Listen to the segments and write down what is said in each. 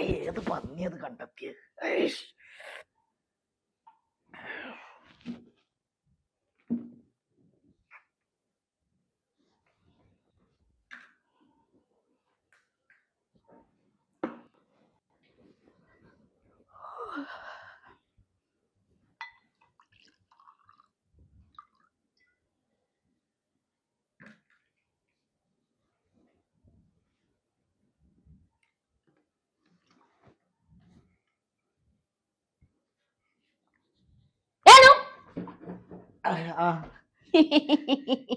ഏത് പന്നിയത് കണ്ടെത്തിയ ഏയ്ഷ്. ആ, ആ.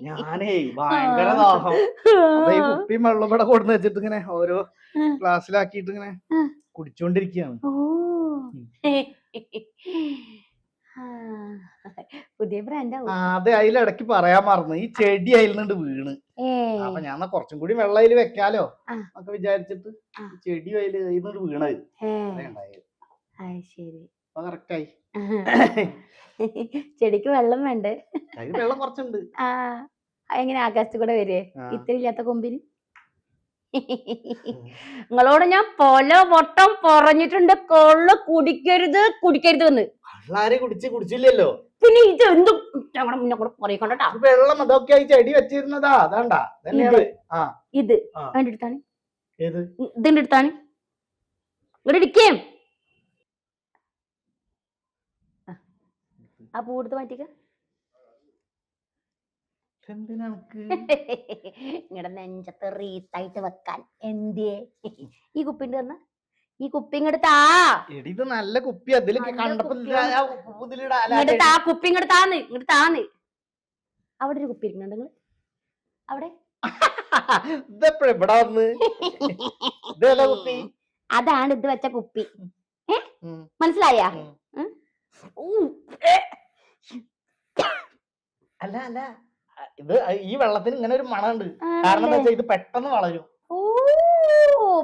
ഞാനേ ഭയങ്കര ദാഹം. ഈ കുപ്പിയും വെള്ളം ഇവിടെ കൊടുന്ന് വെച്ചിട്ട് ഇങ്ങനെ ഓരോ. ഗ്ലാസ്സിലാക്കിയിട്ട് ഇങ്ങനെ. കുടിച്ചോണ്ടിരിക്കുകയാണ്. പുതിയ ബ്രാൻഡ് അത് അതിലിടക്ക് പറയാൻ മറന്നു. ഈ ചെടി നിന്ന് വീണ്. അപ്പൊ ഞാൻ കൊറച്ചും കൂടി വെള്ളം അതിൽ വെക്കാലോ. ഒക്കെ വിചാരിച്ചിട്ട് ചെടി അതിൽ അതിൽ നിന്ന് വീണത് ശരി. അപ്പൊ കറക്റ്റായി ചെടിക്ക് വെള്ളം വേണ്ടേ? വെള്ളം കുറച്ചുണ്ട്. ആ എങ്ങനെ ആകാശത്ത് കൂടെ വരുവേ. ഇത്ര ഇല്ലാത്ത കൊമ്പിന് നിങ്ങളോട് ഞാൻ പല വട്ടം പറഞ്ഞിട്ടുണ്ട് കൊള്ള കുടിക്കരുത് കുടിക്കരുത് എന്ന്. കള്ളാരെ കുടിച്ച് കുടിച്ചില്ലല്ലോ. പിന്നെ ഇത് എന്തും ഞങ്ങളുടെ മുന്നേ കൂടെ പറയിക്കണ്ടട്ടാ. വെള്ളം അതൊക്കെ ഈ ചെടി വെച്ചിരുന്നതാ അതാണ്ടാ. ഇത്. എടുത്താണ് ഏത്? ഇതിന്റെ അടുത്താണ് ഇവിടെ ഇടിക്കേം. ആ പൂ എടുത്ത് മാറ്റിക്ക. നിങ്ങളുടെ നെഞ്ചത്ത് റീത്തായിട്ട് വെക്കാൻ. എന്തിയേ? ഈ കുപ്പിന്റെ തന്ന ഈ കുപ്പി എടി ഇത് നല്ല കുപ്പി അതിലൊക്കെ കണ്ടപ്പോ. കുപ്പി ഇങ്ങോട്ട് താന്ന്. ഇങ്ങോട്ട് താന്ന്. അവിടെ ഒരു കുപ്പി ഇരിക്കുന്നുണ്ട് നിങ്ങൾ. അവിടെ? ഇതെപ്പോഴും ഇവിടെ വന്ന്? ഇതേതാ കുപ്പി? അതാണ് ഇത് വെച്ച കുപ്പി. മനസ്സിലായ. അല്ല അല്ല. ഇത് ഈ വെള്ളത്തിന് ഇങ്ങനെ ഒരു മണമുണ്ട്. കാരണം എന്താ വെച്ചാൽ ഇത് പെട്ടെന്ന് വളരും. ഓ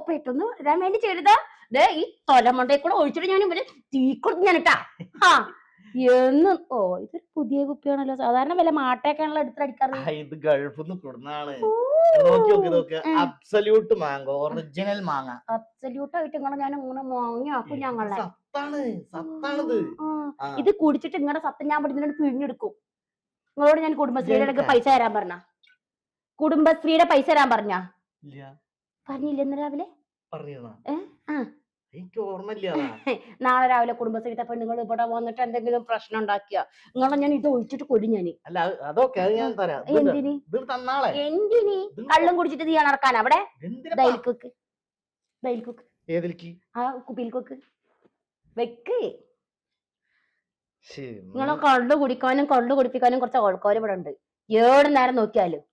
പെട്ടെന്ന് വരാൻ വേണ്ടി ചെയ്തതാ. ദേ ഈ തൊലമണ്ടയിൽ കൂടെ ഒഴിച്ചിട്ട് ഞാൻ ഇവർ തീ കൊടുത്ത് ഇട്ടാ. ആ എന്ന്. ഓ ഇതൊരു പുതിയ കുപ്പിയാണല്ലോ. സാധാരണ വല്ല മാട്ടയൊക്കെയാണല്ലോ എടുത്തടിക്കാറ് ഇത് ഗൾഫിൽ നിന്ന് കൊടുന്നാണ് അബ്സല്യൂട്ട് മാങ്ങ ഒറിജിനൽ മാങ്ങ. അബ്സല്യൂട്ട് ആയിട്ട് ഇങ്ങളെ ഞാൻ ഇങ്ങനെ വാങ്ങിയാക്കും ഞങ്ങളെ. സത്താണ് സത്താണിത്. ഇത് കുടിച്ചിട്ട് നിങ്ങളുടെ സത്യം ഞാൻ പിടിച്ചിട്ട് പിഴിഞ്ഞെടുക്കും. നിങ്ങളോട് ഞാൻ കുടുംബശ്രീയുടെ പൈസ തരാൻ പറഞ്ഞ. കുടുംബശ്രീയുടെ പൈസ തരാൻ പറഞ്ഞ? പറഞ്ഞില്ല ഇന്ന് രാവിലെ. എനിക്ക് ഓർമ്മയില്ല നാളെ രാവിലെ കുടുംബശ്രീത്തെ പെണ്ണുങ്ങൾ ഇവിടെ വന്നിട്ട് എന്തെങ്കിലും പ്രശ്നം ഉണ്ടാക്കിയ? നിങ്ങളെ ഞാൻ ഇത് ഒഴിച്ചിട്ട് കൊടി ഞാൻ അല്ല അതൊക്കെ ഞാൻ തരാം. എന്തിന്? ഇത് കള്ളും കുടിച്ചിട്ട് നീ നടക്കാൻ അവിടെ? ആ കുപ്പിയിൽ കൊക്ക് ഏതിലേക്ക് ആ കുപ്പിയിൽക്കൊക്ക് വെക്ക്. നിങ്ങളെ കള്ളു കുടിക്കാനും കള്ളു കുടിപ്പിക്കാനും കുറച്ച് ആൾക്കാർ ഇവിടെ ഉണ്ട്. ഏഴ് നേരം നോക്കിയാലും.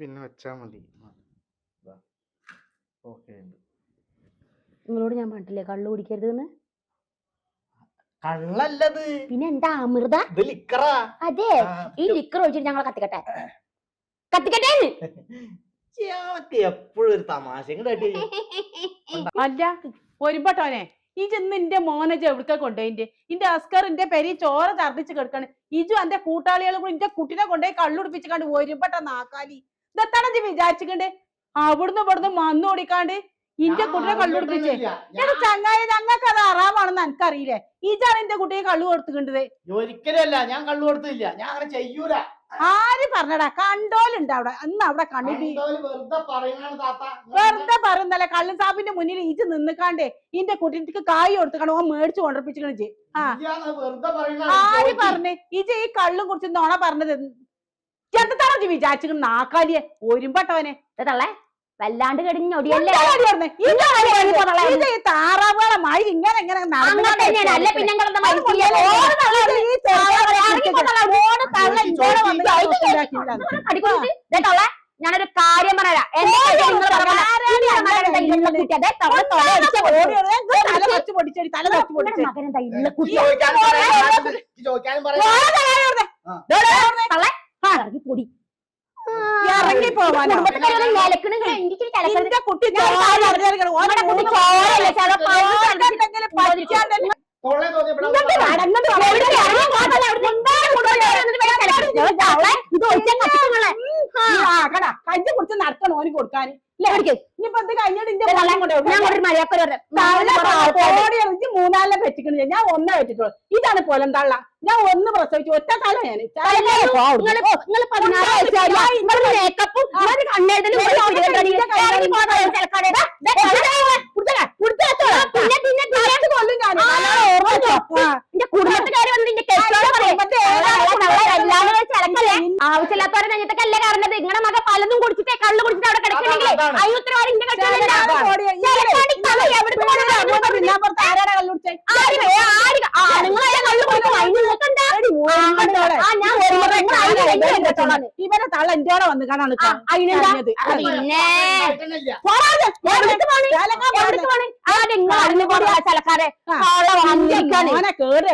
പിന്നെ വെച്ചാ മതി. ഓക്കെ നിങ്ങളോട് ഞാൻ പറഞ്ഞില്ലേ കള്ള് കുടിക്കരുത് എന്ന് കള്ളല്ലത്. പിന്നെ എന്താ അമൃത? ഇത് ലിക്കറാ. അതെ. ഈ ലിക്കർ ഒഴിച്ചിട്ട് ഞങ്ങളെ കത്തിക്കട്ടെ? കത്തിക്കട്ടെ? എപ്പോഴും ഒരു തമാശ ഒരു അല്ല ഒരുപട്ടോനെ ഈ ചെന്ന് മോനെ ചെവിടുക്ക കൊണ്ടുപോയിന്റെ ഇന്റെ അസ്കർ ഇന്റെ പെരി ചോര ഛർദിച്ച് കിടക്കാണ്. ഇജു എന്റെ കൂട്ടാളികളും കൂടി ഇന്റെ കുട്ടിനെ കൊണ്ടുപോയി കള്ളുടിപ്പിച്ച് കണ്ട് ഒരുപെട്ട നാക്കാലി ഇതെത്താണ് ഇജ്ജ് വിചാരിച്ചിക്കണ്ട്? അവിടുന്ന് ഇവിടുന്ന് മന്ന് ഓടിക്കാണ്ട് ഇന്റെ കുട്ടിനെ കള്ളുടിപ്പിച്ചേ എടാ ചങ്ങായി ഞങ്ങൾക്ക് അത് അറാമാണെന്ന് എനിക്കറിയില്ലേ? ഇജാണ് എന്റെ കുട്ടിയെ കള്ളു കൊടുത്തുകണ്ടത് ഒരിക്കലും അല്ല. ഞാൻ കള്ളു കൊടുത്തില്ല. ഞാൻ അങ്ങനെ ചെയ്യൂല. ആര് പറഞ്ഞടാ? കണ്ടോലുണ്ട് അവിടെ. അന്ന് അവിടെ കണ്ടിട്ട് വെറുതെ പറയുന്നല്ല കള്ളൻ സാബിന്റെ മുന്നിൽ ഇജ് നിന്നിക്കാണ്ടേ ഇന്റെ കുട്ടിക്ക് കായ് കൊടുത്തുക്കാണ്ട് ഓൻ മേടിച്ചു ആ. ഇല്ലാന്ന് വെറുതെ ആര് പറഞ്ഞേ? ഇജ് ഈ കള്ളും കുറിച്ച് നോണ പറഞ്ഞത് ചെറുതാണോ ഇജ്ജ് വിചാരിച്ചിട്ട് നാക്കാലിയെ ഒരുമ്പട്ടവനെ. തള്ളേ. വല്ലാണ്ട് കടിഞ്ഞൊടിയല്ലേ താറാവുകളെ മഴ ഇങ്ങനെ ഇങ്ങനെ ഞാനൊരു കാര്യം പറയാം. പൊടി. ഇറങ്ങി. നിന്റെ കുട്ടി ഇത് ഒഴിച്ചാ കത്തിക്കുങ്ങളെ. കഞ്ഞി കുടിച്ച് നടക്കണം ഓന് കൊടുക്കാൻ. ഇല്ല, കഴിഞ്ഞിട്ട് മൂന്നാലിനെ പറ്റിക്കണില്ല ഞാൻ ഒന്നേ പറ്റിട്ടുള്ളൂ ഇതാണ് പൊലം തള്ള. ഞാൻ ഒന്ന് പ്രസവിച്ചു. ഒറ്റ തള്ള ഞാൻ നിങ്ങൾ പതിനാറ് വയസ്സായി നിങ്ങൾ മേക്കപ്പും നിങ്ങൾ കണ്ണെഴുതലും ഒരു കുരുവട്ടടി. ഇറങ്ങി പോകാൻ ചിലക്കാരെ. ദേ, ദേ, പിന്നെ പിന്നെ പിന്നെ കൊല്ലും ഞാൻ എന്റെ കുടുംബത്തുകാര് വന്ന് എന്റെ കെട്ടോടെ പറയും ആവശ്യമില്ലാത്തവരെ നെഞ്ഞത്തൊക്കെ കാരണത് നിങ്ങളുടെ മകൻ പലതും കുടിച്ചിട്ട് കള്ളു കുടിച്ചിട്ട് അവിടെ കിടക്കണമെങ്കിൽ. അതിന് ഉത്തരവാദി എന്റെ കള്ള് കുടിക്കും അതിന് നിങ്ങൾക്കെന്താ? ഇവരെ തള്ള വന്ന് നിങ്ങൾ അറിഞ്ഞു കൂടി ആ ചിലക്കാരെ കേട്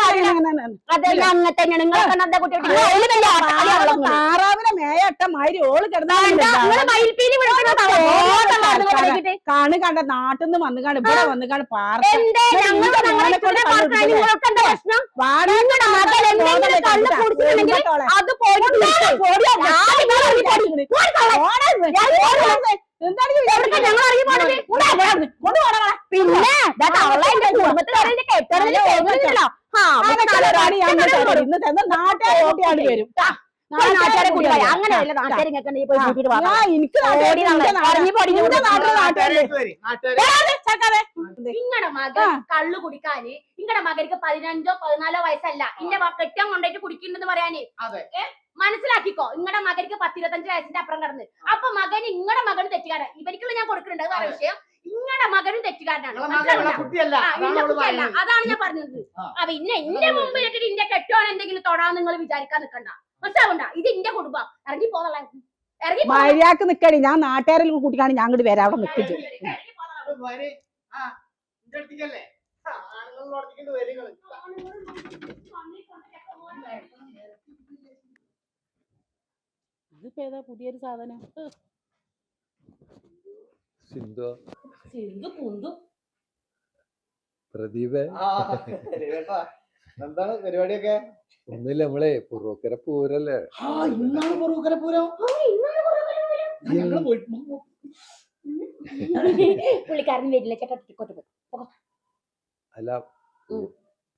പറയണം. അതെല്ലാം അങ്ങനെ തന്നെയാണ് നിങ്ങളെ കണ്ട മേയട്ട മാതിരി ഓൾ കിടന്നാ. കാണു കണ്ട നാട്ടിൽ നിന്ന് വന്ന് കാണും ഇവിടെ വന്ന് കാണും? പിന്നെ ഇന്നത്തെ നാട്ടുകാരെ നാട്ടുകാരോട്ടിയാണ് വരും. നാട്ടുകാരെ കൂടി പറയാം. അങ്ങനെയല്ല നാട്ടുകാരെ ഇങ്ങക്ക് ഈ പോയി വാ. എനിക്ക് ഓടി നടന്ന് നാട്ടിലെ നിങ്ങളുടെ മകൻ കള്ളു കുടിക്കാന് നിങ്ങളുടെ മകർക്ക് പതിനഞ്ചോ പതിനാലോ വയസ്സല്ല. ഇന്റെ കെട്ടാൻ കൊണ്ടായിട്ട് കുടിക്കുന്നുണ്ടെന്ന് പറയാന്. അതെ. ഏ? മനസ്സിലാക്കിക്കോ. നിങ്ങളുടെ മകർക്ക് പത്തിരുപത്തഞ്ച് വയസ്സിന്റെ അപ്പുറം കടന്ന്. അപ്പൊ മകൻ നിങ്ങളുടെ മകൻ തെറ്റുകാരൻ ഇവർക്കുള്ള ഞാൻ കൊടുക്കുന്നുണ്ട്. അത് വേറെ വിഷയം നിങ്ങളുടെ മകനും തെറ്റുകാരനാണ്. നിങ്ങളെ മകൻ ഉള്ള? കുട്ടിയല്ല. ആ, അതാണ് ഇന്റെ അവൾ കുട്ടിയല്ല. പറയുന്നത്. അതാണ് ഞാൻ പറഞ്ഞത്. ആ. അപ്പൊ ഇന്നെ എന്റെ ഇട്ടിട്ട് ഇന്റെ കെട്ടോൻ എന്തെങ്കിലും തൊടാൻ നിങ്ങൾ വിചാരിക്കാൻ നിൽക്കണ്ട മനസ്സിലാവണ്ട ഇത് എന്റെ കുടുംബം. ഇറങ്ങി പോന്നല്ല ഇറങ്ങി. മര്യാദയ്ക്ക് നിക്കടി. ഞാൻ നാട്ടുകാരിൽ കൂട്ടിക്കാണ് ഞാൻ അങ്ങോട്ട് വരാം. അവിടെ ഇറങ്ങി ഇതിപ്പോ ഏതാ പുതിയൊരു സാധനം? സിന്ധു. സിന്ധു കുന്തു പ്രദീപ്. ആ, എന്താണ് പരിപാടിയൊക്കെ? ഒന്നുമില്ല നമ്മളെ പുറോക്കര പൂരല്ലേ? ആ ഇന്നാണ് പുറോക്കര പൂരം. ഞങ്ങൾ പോയിട്ട് പുള്ളിക്കാരൻ വരില്ല ചേട്ടാ കൊട്ടു അല്ല.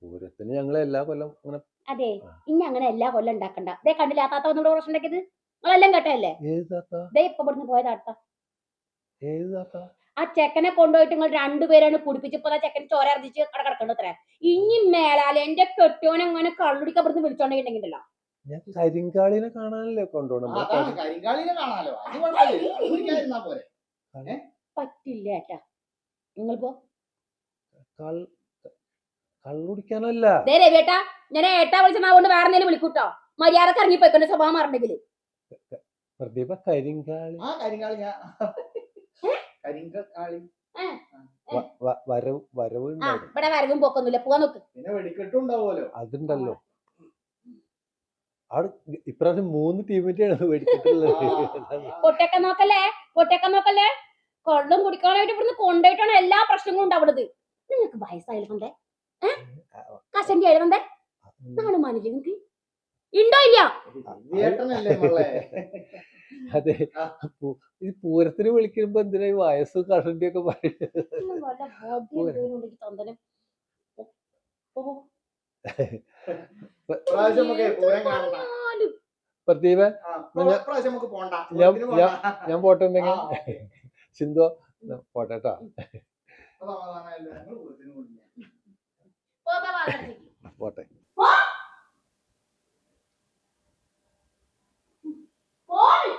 പൂരത്തിന് ഞങ്ങൾ എല്ലാ കൊല്ലം അങ്ങനെ അതെ ഇനി അങ്ങനെ എല്ലാ കൊല്ലം ഉണ്ടാക്കണ്ട. ദേ കണ്ടില്ല ആ താത്ത ഒന്നുകൂടെ പ്രശ്നം ഉണ്ടാക്കിയത്? നിങ്ങളെല്ലാം കേട്ടല്ലേ ഏത് താത്ത? ദേ ഇപ്പൊ ഇവിടുന്ന് പോയ താത്ത ഏത് താത്ത? ആ ചെക്കനെ കൊണ്ടുപോയിട്ട് നിങ്ങൾ രണ്ടുപേരാണ് കുടിപ്പിച്ചപ്പോ ആ ചെക്കൻ ചോര അർജിച്ച് അവിടെ കിടക്കണ്ട അത്ര. ഇനി മേലാലെ എന്റെ കെട്ടിയോനെ അങ്ങനെ കള്ളുടിക്കാൻ ഇവിടുന്ന് വിളിച്ചോണ്ടെങ്കിലുണ്ടല്ലോ ഞാൻ കരിങ്കാളിനെ കാണാനല്ലേ കൊണ്ടുപോകണം പറ്റില്ല ഏട്ടാ. നിങ്ങൾ പോ കള്ളുടിക്കാനല്ല. ഞാൻ ഏട്ടാ വിളിച്ചതുകൊണ്ട് വേറെ എന്തെങ്കിലും വിളിക്കൂട്ടോ. മര്യാദയ്ക്ക് ഇറങ്ങിപ്പോയിക്കൊണ്ട് സ്വഭാവം മാറണ്ടെങ്കിൽ പ്രദീപ കരിങ്കാളി. ആ കരിങ്കാളി ഞാൻ വ- വരവ് വരവ് ആ ഇവിടെ വരവും പോക്കൊന്നുമില്ല. പോവാൻ നോക്ക്. പിന്നെ വെടിക്കെട്ടുണ്ടാവുമല്ലോ അതുണ്ടല്ലോ. അവിടെ ഇപ്രാവശ്യം മൂന്ന് ടീമിന്റെയാണ് വെടിക്കെട്ടുള്ളത്. പൊട്ടൊക്കെ നോക്കല്ലേ? പൊട്ടൊക്കെ നോക്കല്ലേ? കൊള്ളും കുടിക്കാനായിട്ട് ഇവിടുന്ന് കൊണ്ടുപോയിട്ടാണ് എല്ലാ പ്രശ്നങ്ങളും ഉണ്ടാവുന്നത്. നിങ്ങൾക്ക് വയസ്സായിരുന്നേ കശന്റെ ആയിരുന്നേ നാണു മനസ്സിൽ നിങ്ങൾക്ക്? ഉണ്ടോ ഇല്ല അതെ. ഈ പൂരത്തിന് വിളിക്കുമ്പോ എന്തിനാ ഈ വയസ്സും കഷണ്ടി ഒക്കെ പറയുന്നത് പ്രദീപ ഞാൻ പോട്ടെ എന്തെങ്കിലും? സിന്ധു പോട്ടെ കേട്ടോ പോട്ടെ. Boy!